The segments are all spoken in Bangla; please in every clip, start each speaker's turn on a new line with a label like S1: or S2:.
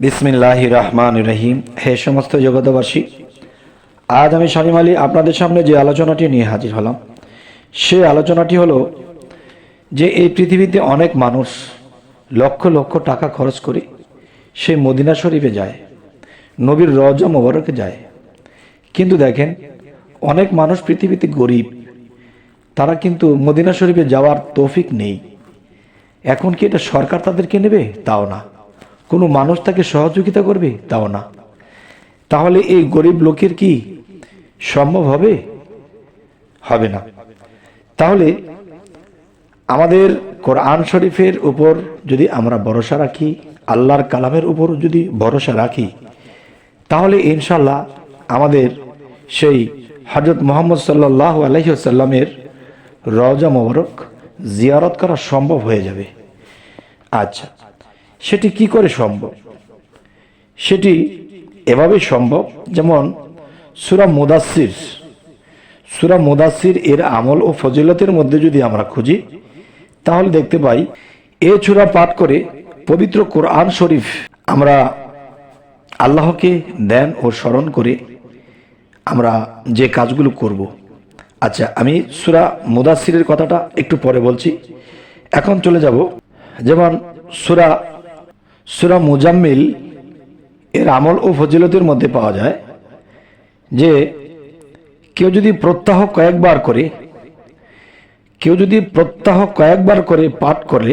S1: বিসমিল্লাহ রহমান রহিম। হে সমস্ত জগতবাসী আজ আমি শামিম আলী আপনাদের সামনে যে আলোচনাটি নিয়ে হাজির হলাম, সে আলোচনাটি হলো যে এই পৃথিবীতে অনেক মানুষ লক্ষ লক্ষ টাকা খরচ করে সে মদিনা শরীফে যায়, নবীর রজা মোবারকে যায়। কিন্তু দেখেন, অনেক মানুষ পৃথিবীতে গরিব, তারা কিন্তু মদিনা শরীফে যাওয়ার তৌফিক নেই। এখন কি এটা সরকার তাদেরকে নেবে? তাও না। কোনো মানুষ তাকে সহযোগিতা করবে? তাও না। তাহলে এই গরিব লোকের কি সম্ভব হবে? হবে না। তাহলে আমাদের কোরআন শরীফের উপর যদি আমরা ভরসা রাখি, আল্লাহর কালামের উপর যদি ভরসা রাখি, তাহলে ইনশাল্লাহ আমাদের সেই হজরত মোহাম্মদ সাল্লাহ আলহিসাল্লামের রজা মোবারক জিয়ারত করা সম্ভব হয়ে যাবে। আচ্ছা। সেটি কি করে সম্ভব? সেটি এভাবে সম্ভব, যেমন সুরা মুদাসির সুরা মুদাসির এর আমল ও ফজিলতের মধ্যে যদি আমরা খুঁজি, তাহলে দেখতে পাই, এ চূড়া পাঠ করে পবিত্র কোরআন শরীফ আমরা আল্লাহকে দেন ও স্মরণ করে আমরা যে কাজগুলো করব। আচ্ছা আমি সুরা মুদাসিরের কথাটা একটু পরে বলছি। এখন চলে যাব, যেমন সুরা সুরা মুজাম্মিল এর আমল ও ফজিলতের মধ্যে পাওয়া যায় যে কেউ যদি প্রত্যাহ কয়েকবার করে, কেউ যদি প্রত্যাহ কয়েকবার করে পাঠ করে,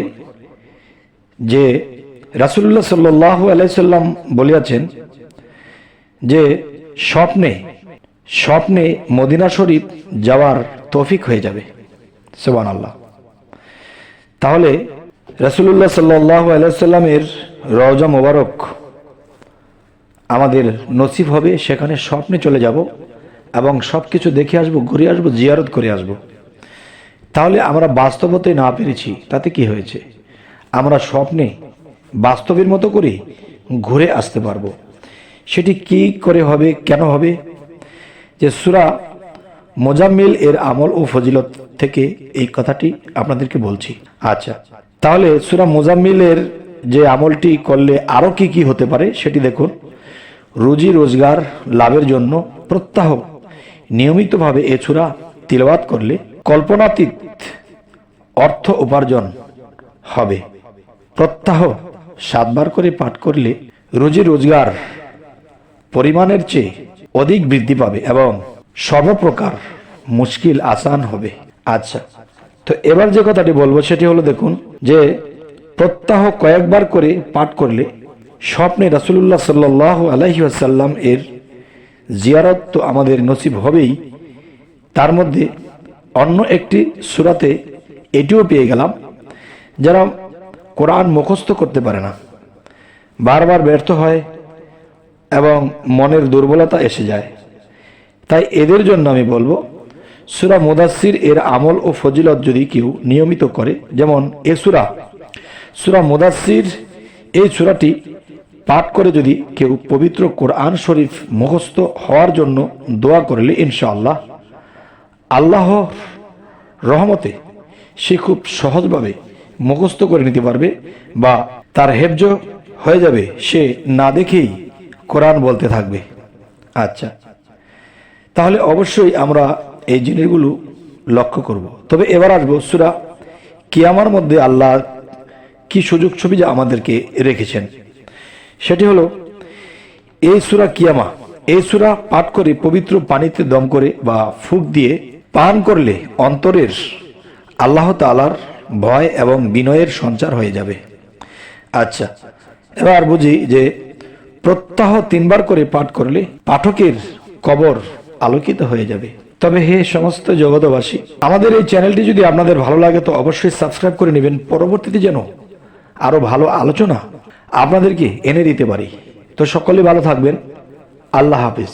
S1: যে রাসুল্লাহ সাল্লাহ আলাইসাল্লাম বলিয়াছেন যে স্বপ্নে স্বপ্নে মদিনা শরীফ যাওয়ার তৌফিক হয়ে যাবে। সোবান আল্লাহ তাহলে রসুল্লাহ সাল্লাহ আলাইসাল্লামের রওজা মোবারক আমাদের নসিব হবে, সেখানে স্বপ্নে চলে যাব এবং সব কিছু দেখে আসব, ঘুরে আসব, জিয়ারত করে আসব। তাহলে আমরা বাস্তবতে না পেরেছি, তাতে কি হয়েছে? আমরা স্বপ্নে বাস্তবের মতো করে ঘুরে আসতে পারব। সেটি কি করে হবে, কেন হবে? যে সুরা মোজাম্মিল এর আমল ও ফজিলত থেকে এই কথাটি আপনাদেরকে বলছি। আচ্ছা। তাহলে সুরা মোজাম্মিলের যে আমলটি করলে আরও কি কি হতে পারে সেটি দেখুন। রুজি রোজগার লাভের জন্য প্রত্যাহ। নিয়মিতভাবে এ ছুরা তিলবাত করলে কল্পনাতীত অর্থ উপার্জন হবে। প্রত্যাহ সাতবার করে পাঠ করলে রুজি রোজগার পরিমাণের চেয়ে অধিক বৃদ্ধি পাবে এবং সর্বপ্রকার মুশকিল আসান হবে। আচ্ছা তো এবার যে কথাটি বলব সেটি হলো দেখুন যে প্রত্যাহ কয়েকবার করে পাঠ করলে স্বপ্নে রাসুল্লাহ সাল্লাহ আলহি আসাল্লাম এর জিয়ারত তো আমাদের নসিব হবেই। তার মধ্যে অন্য একটি সুরাতে এটিও পেয়ে গেলাম। যারা কোরআন মুখস্থ করতে পারে না, বারবার ব্যর্থ হয় এবং মনের দুর্বলতা এসে যায়। তাই এদের জন্য আমি বলব সুরা মুদাসির এর আমল ও ফজিলত যদি কেউ নিয়মিত করে, যেমন এ সুরা সুরা মুদাসির এই সুরাটি পাঠ করে যদি কেউ পবিত্র কোরআন শরীফ মুখস্থ হওয়ার জন্য দোয়া করলে ইনশাআল্লাহ, আল্লাহ রহমতে সে খুব সহজভাবে মুখস্থ করে নিতে পারবে বা তার হেফজ হয়ে যাবে, সে না দেখেই কোরআন বলতে থাকবে। আচ্ছা তাহলে অবশ্যই আমরা এই জিনিসগুলো লক্ষ্য করব। তবে এবার আসব সুরা কিয়ামার মধ্যে আল্লাহ কি সুযোগ সুবিধা আমাদেরকে রেখেছেন। সেটি হলো, এই সুরা কিয়ামা, এই সুরা পাঠ করে পবিত্র পানিতে দম করে বা ফুক দিয়ে পান করলে অন্তরের আল্লাহ তালার ভয় এবং বিনয়ের সঞ্চার হয়ে যাবে। আচ্ছা এবার বুঝি যে প্রত্যাহ তিনবার করে পাঠ করলে পাঠকের কবর আলোকিত হয়ে যাবে। তবে হে সমস্ত জগতবাসী আমাদের এই চ্যানেলটি যদি আপনাদের ভালো লাগে, তো অবশ্যই সাবস্ক্রাইব করে নেবেন। পরবর্তীতে যেন আরও ভালো আলোচনা আপনাদেরকে এনে দিতে পারি। তো সকলে ভালো থাকবেন। আল্লাহ হাফিজ।